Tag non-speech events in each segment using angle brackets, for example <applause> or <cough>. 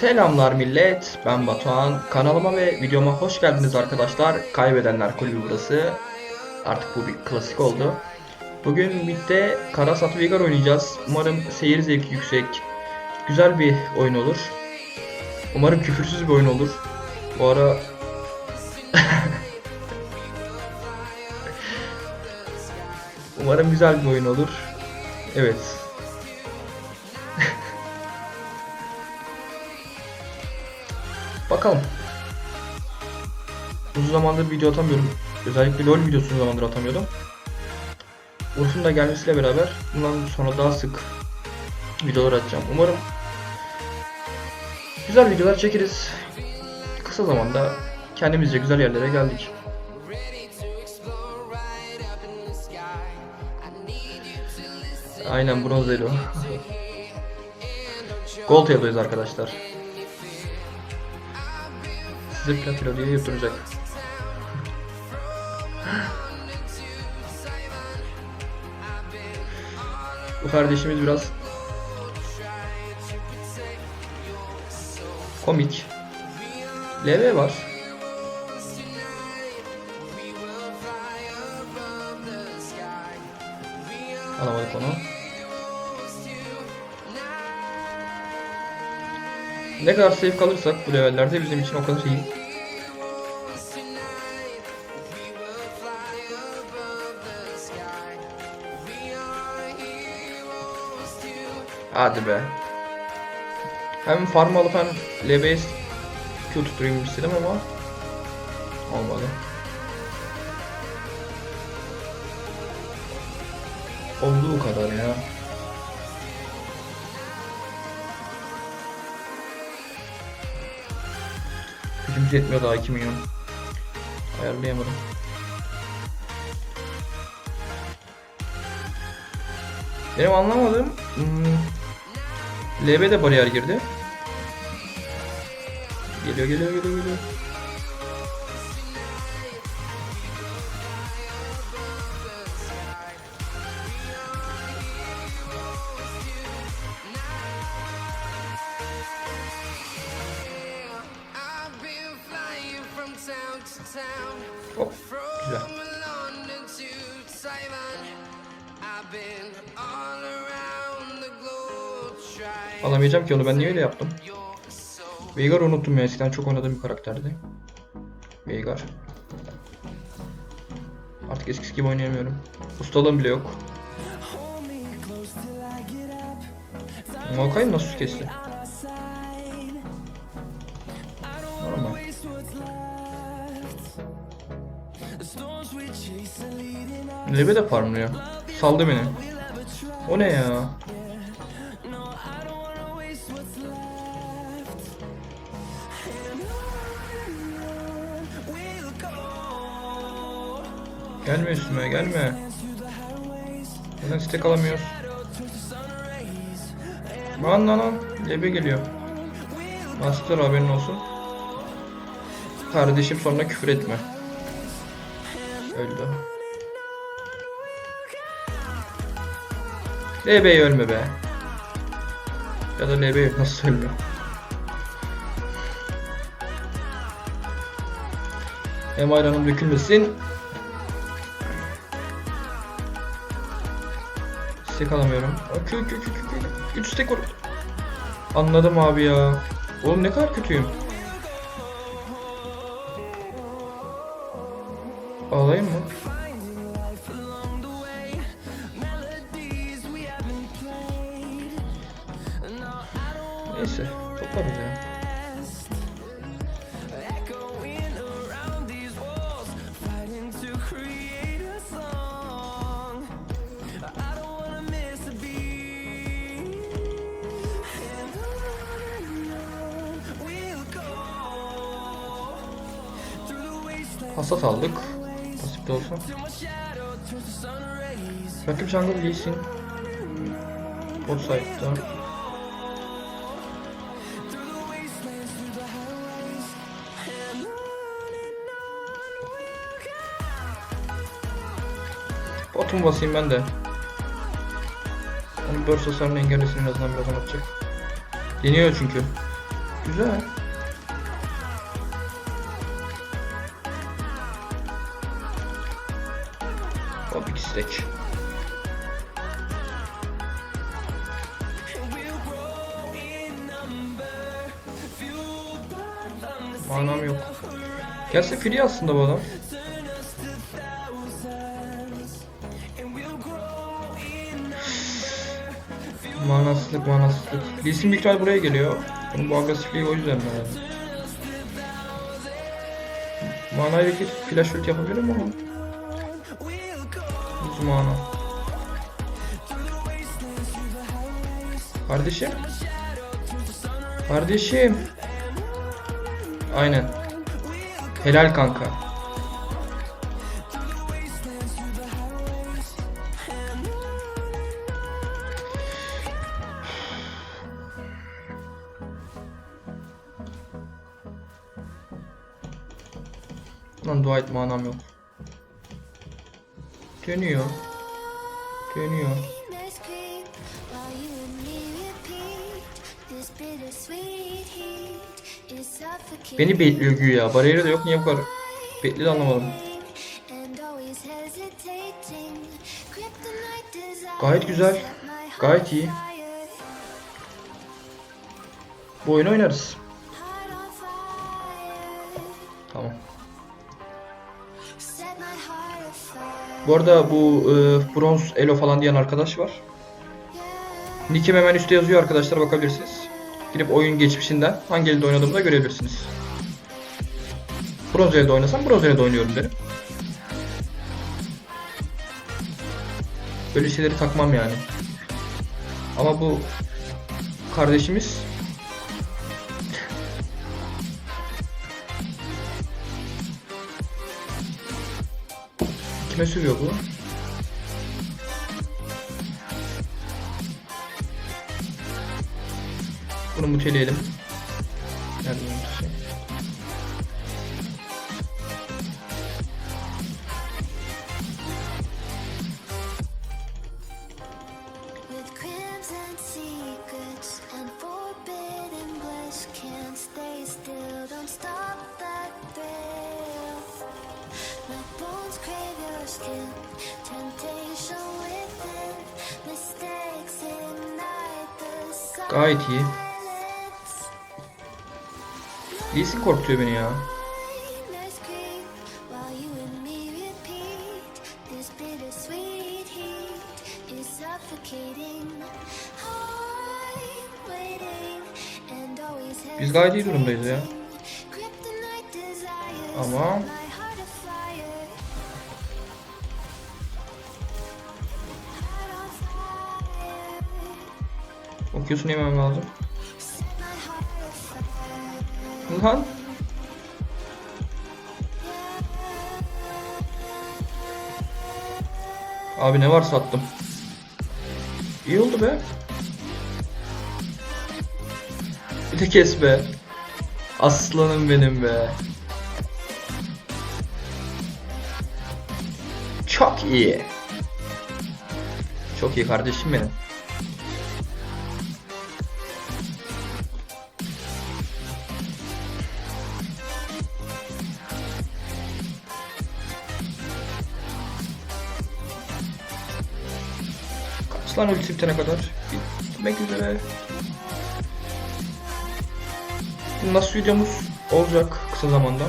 Selamlar millet, ben Batuhan. Kanalıma ve videoma hoş geldiniz arkadaşlar. Kaybedenler Kulübü burası. Artık bu bir klasik oldu. Bugün birlikte Karasat Vigar oynayacağız. Umarım seyir zevki yüksek, güzel bir oyun olur. Umarım küfürsüz bir oyun olur. Bu ara... <laughs> Umarım güzel bir oyun olur. Evet. Bakalım. Uzun zamandır video atamıyorum. Özellikle LoL videosu uzun zamandır atamıyordum. Urf'un da gelmesiyle beraber bundan sonra daha sık videolar atacağım. Umarım güzel videolar çekeriz. Kısa zamanda kendimizce güzel yerlere geldik. Aynen bronz elo. <laughs> Gold elo'yuz arkadaşlar. Size platilo diye yutturacak. Bu kardeşimiz biraz komik. LV var. Alamadık onu. Ne kadar safe kalırsak bu levellerde bizim için o kadar iyi. Hadi be. Hem farm alıp hem LB'ye Q tutturayım istedim ama olmadı. Olduğu kadar ya. Gücümüz yetmiyor daha 2 milyon. Ayarlayamadım. Benim anlamadığım hmm, LB de bariyer girdi. Geliyor geliyor geliyor geliyor. Hop güzel. Alamayacağım ki onu ben niye öyle yaptım? Veigar'ı unuttum ya eskiden çok oynadığım bir karakterdi. Veigar. Artık eskisi gibi oynayamıyorum. Ustalığım bile yok. Maokai nasıl kesti? Normal. Lebe de farmlıyor. Saldı beni. O ne ya? Gelme üstüme gelme. Neden stack alamıyoruz? Lan lan lan. Lebe geliyor. Master haberin olsun. Kardeşim sonra küfür etme. Öldü. LB ölme be. Ya da LB nasıl ölmüyor? Hem ayranım dökülmesin. Stack alamıyorum. Kü kü kü kü kü. 3 stack var. Anladım abi ya. Oğlum ne kadar kötüyüm. Ağlayayım mı? Hasat aldık. Nasip de rays. Rakip jungle değilsin. Bot side'da. Through the wastelands, through the highways, and on and on we'll go. Botum basayım ben de. Onun burst hasarını engellesin en azından birazdan atacak. Deniyor çünkü. Güzel. İki stack. Manam yok. Gelse free aslında bu adam. Manasızlık manasızlık. Lee Sin büyük buraya geliyor. Bunun bu agresifliği o yüzden yani? Manayla flash ult yapabilirim ama. Mana. Kardeşim. Kardeşim. Aynen. Helal kanka. Lan dua et manam yok. İs suffocating. Beni bekliyor güya. Bariyeri de yok. Niye bu kadar bekli de anlamadım. Gayet güzel. Gayet iyi. Bu oyunu oynarız. Tamam. Bu arada bu e, bronz elo falan diyen arkadaş var. Nick'im hemen üstte yazıyor arkadaşlar bakabilirsiniz. Girip oyun geçmişinden hangi elde oynadığımı da görebilirsiniz. Bronz elde oynasam bronz elde oynuyorum derim. Böyle şeyleri takmam yani. Ama bu kardeşimiz kime sövüyor bu? Bunu muteleyelim. Nerede bunun Gayet iyi. Lee Sin korkutuyor beni ya. Biz gayet iyi durumdayız ya. Ama- Okuyorsun yemem lazım. Lan. Abi ne var sattım. İyi oldu be. Bir de kes be. Aslanım benim be. Çok iyi. Çok iyi kardeşim benim. Kaç lan ulti kadar? Bitmek üzere. Nasıl videomuz olacak kısa zamanda.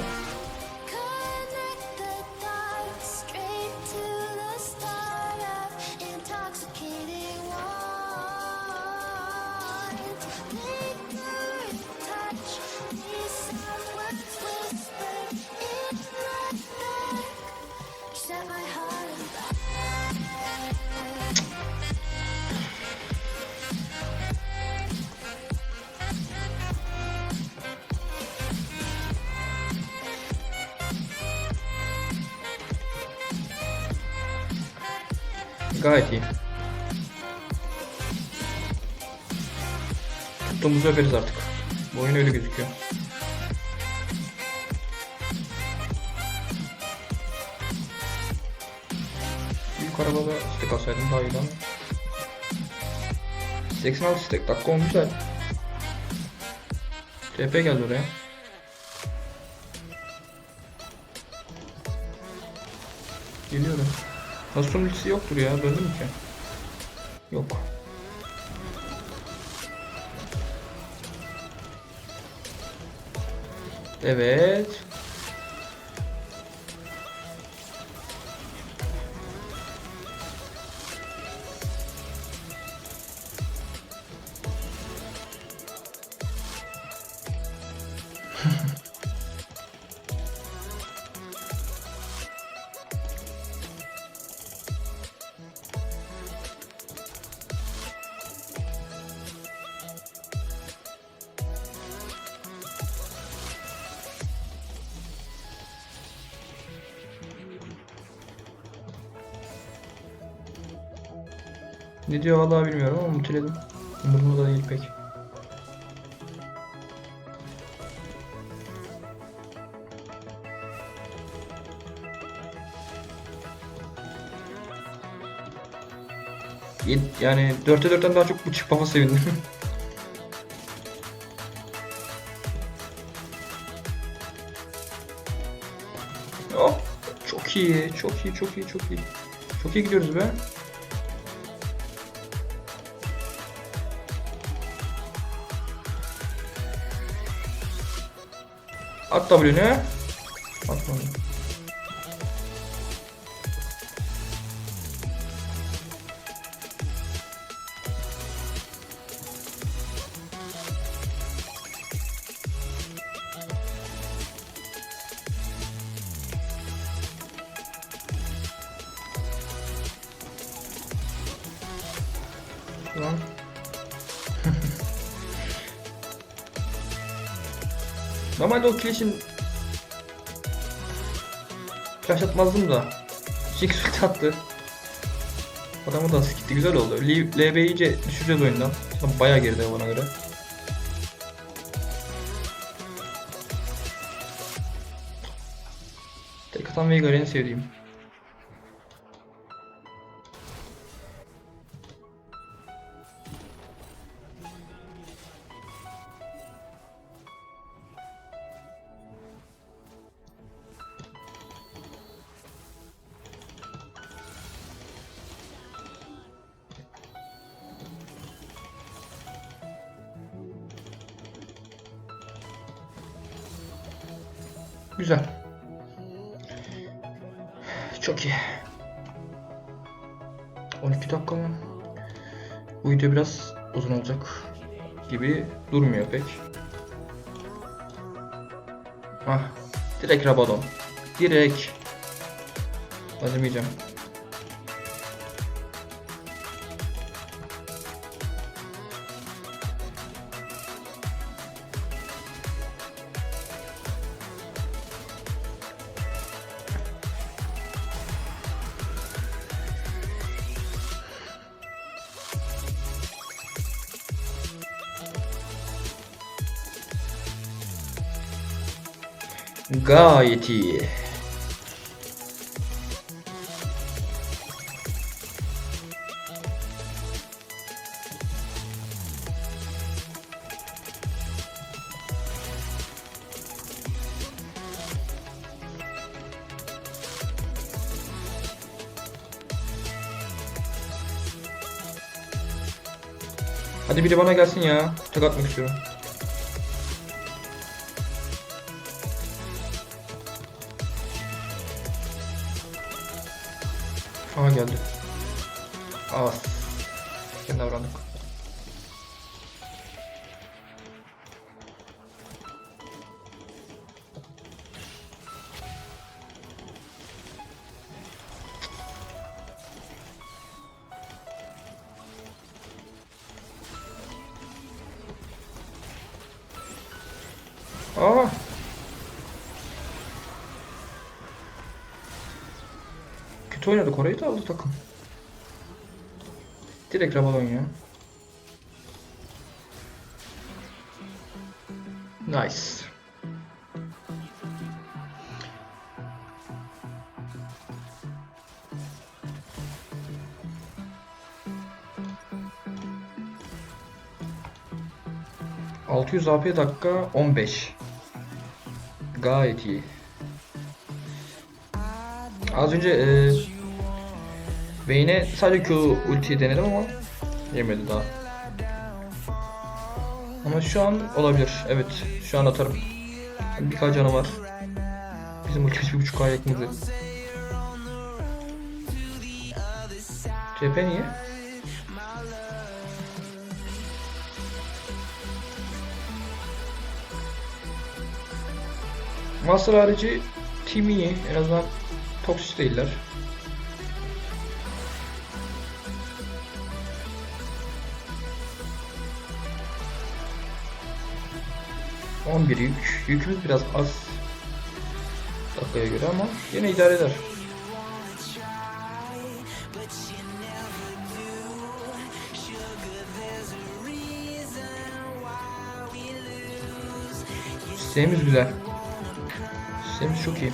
Tuttuğumuzu öperiz artık. Bu oyun öyle gözüküyor. Büyük arabada stack alsaydım daha iyiydi ama. 86 stack dakika 10 güzel. TP geldi oraya. Geliyorum. Nasıl ultisi yoktur ya. Döndü mü ki? Yok. Evet. Ne diyor vallahi bilmiyorum ama muteledim. Umurumda da değil pek. Yani 4'te 4'ten daha çok bu pafa sevindim. <laughs> oh, çok iyi, çok iyi, çok iyi, çok iyi. Çok iyi gidiyoruz be. AW네? AW. 그럼. Normalde o kileşin flash atmazdım da. Jinx attı. Adamı da skitti güzel oldu. L- LB iyice düşüreceğiz oyundan. Ama bayağı geride bana göre. Tek atan Veigar en sevdiğim. Bu video biraz uzun olacak gibi durmuyor pek. Ah, direkt Rabadon. Direkt. Acımayacağım. Gayet iyi. Hadi biri bana gelsin ya. Tek atmak istiyorum. Geldi. Aa. Kendi davrandık. Aa. Kötü oynadık orayı da aldı takım. Direkt Ramalon ya. Nice. 600 AP dakika 15. Gayet iyi. Az önce e, Vayne'e sadece Q ultiyi denedim ama yemedi daha. Ama şu an olabilir. Evet. Şu an atarım. Birkaç canı var. Bizim ultimiz bir buçuk ay yakındı. CP niye? Master harici team iyi. En azından toksik değiller. On bir yük. Yükümüz biraz az dakikaya göre ama yine idare eder. Sistemimiz güzel. Sistemimiz çok iyi.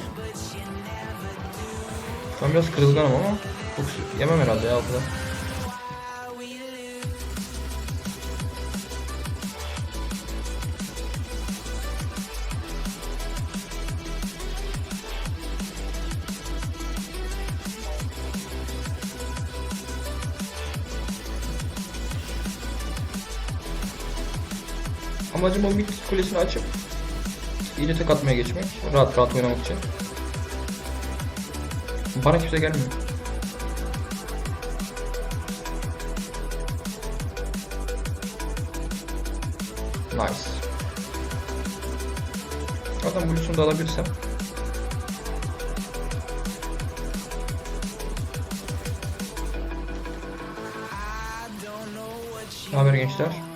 Şu an biraz kırılganım ama çok yemem herhalde ya o Amacım o mid kulesini açıp iyice tek atmaya geçmek. Rahat rahat oynamak için. Bana kimse gelmiyor. Nice. Zaten Blue'sunu da alabilirsem. Ne haber gençler?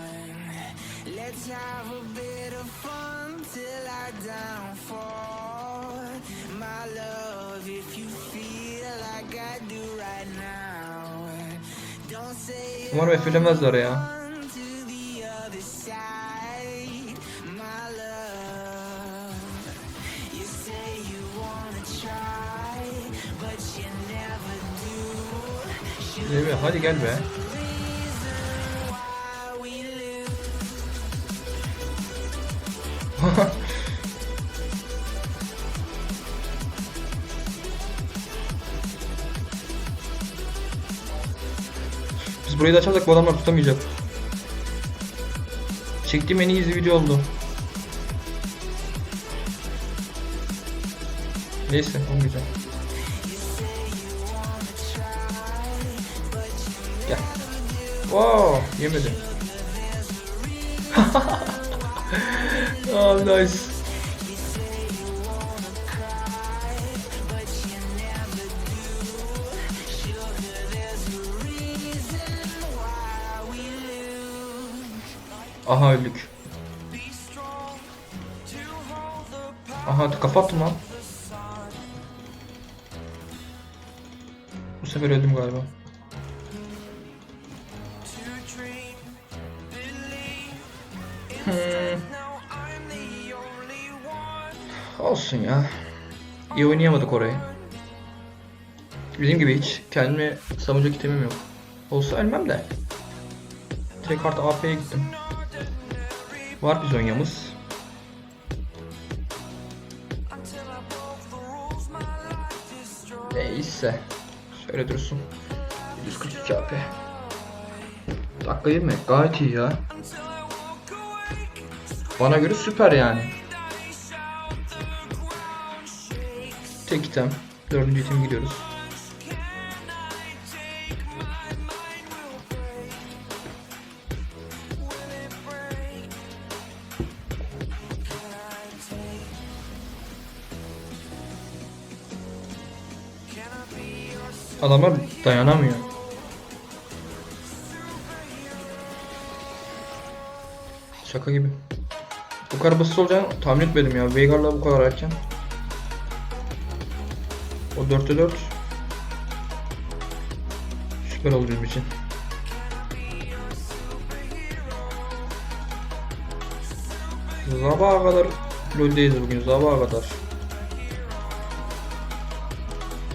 You never do. Levi hadi gel be. <laughs> burayı da açarsak bu adamlar tutamayacak. Çektiğim en iyi izli video oldu. Neyse olmayacak. Gel. Wow, yemedi. <laughs> oh, nice. Aha öldük. Aha kapattım lan. Bu sefer öldüm galiba. Hmm. Olsun ya. İyi oynayamadık orayı. Bizim gibi hiç kendime savunacak itemim yok. Olsa ölmem de. Direkt artı AP'ye gittim. Var bizonyamız. Neyse. Şöyle dursun. 142 AP. Dakika 20. Gayet iyi ya. Bana göre süper yani. Tek item. Dördüncü item gidiyoruz. Adamlar dayanamıyor. Şaka gibi. Bu kadar basit olacağını tahmin etmedim ya. Veigar'la bu kadar erken. O 4'te 4. Süper oldu bizim için. Sabaha kadar LoL'deyiz bugün. Sabaha kadar.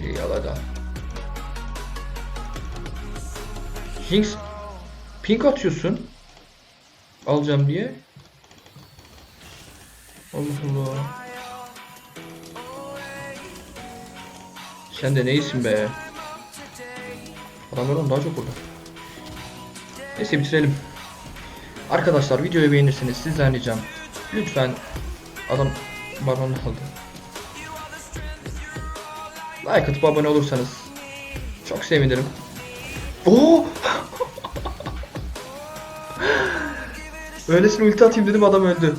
İyi yalada. Jinx pink atıyorsun. Alacağım diye. Allah Allah. Sen de neysin be? Adamlardan daha çok burada. Neyse bitirelim. Arkadaşlar videoyu beğenirseniz sizden ricam. Lütfen adam baron aldı. Like atıp abone olursanız çok sevinirim. Oo! Öylesine ulti atayım dedim adam öldü.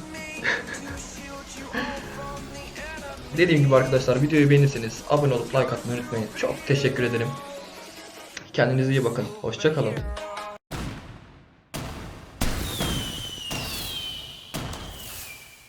Dediğim gibi arkadaşlar videoyu beğenirseniz abone olup like atmayı unutmayın. Çok teşekkür ederim. Kendinize iyi bakın. Hoşça kalın.